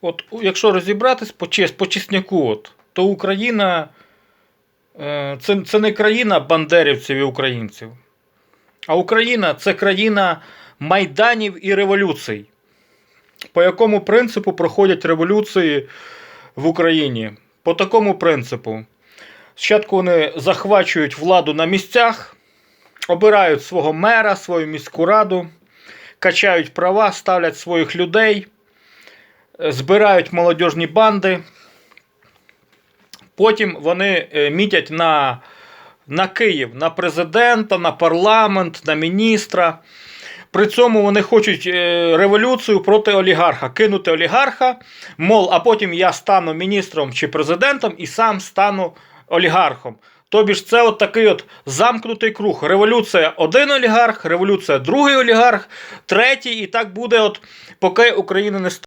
От якщо розібратись по, по чесняку, от, то Україна е, це, це не країна бандерівців і українців. А Україна це країна майданів і революцій. По якому принципу проходять революції в Україні? По такому принципу. Спочатку вони захвачують владу на місцях, обирають свого мера, свою міську раду, качають права, ставлять своїх людей, збирають молодіжні банди. Потім вони е, мітять на, на Київ, на президента, на парламент, на міністра. При цьому вони хочуть е, революцію проти олігарха, кинути олігарха, мов, а потім я стану міністром чи президентом і сам стану олігархом. Тобі ж це от такий от замкнутий круг. Революція один олігарх, революція другий олігарх, третій, і так буде, от, поки Україна не стане.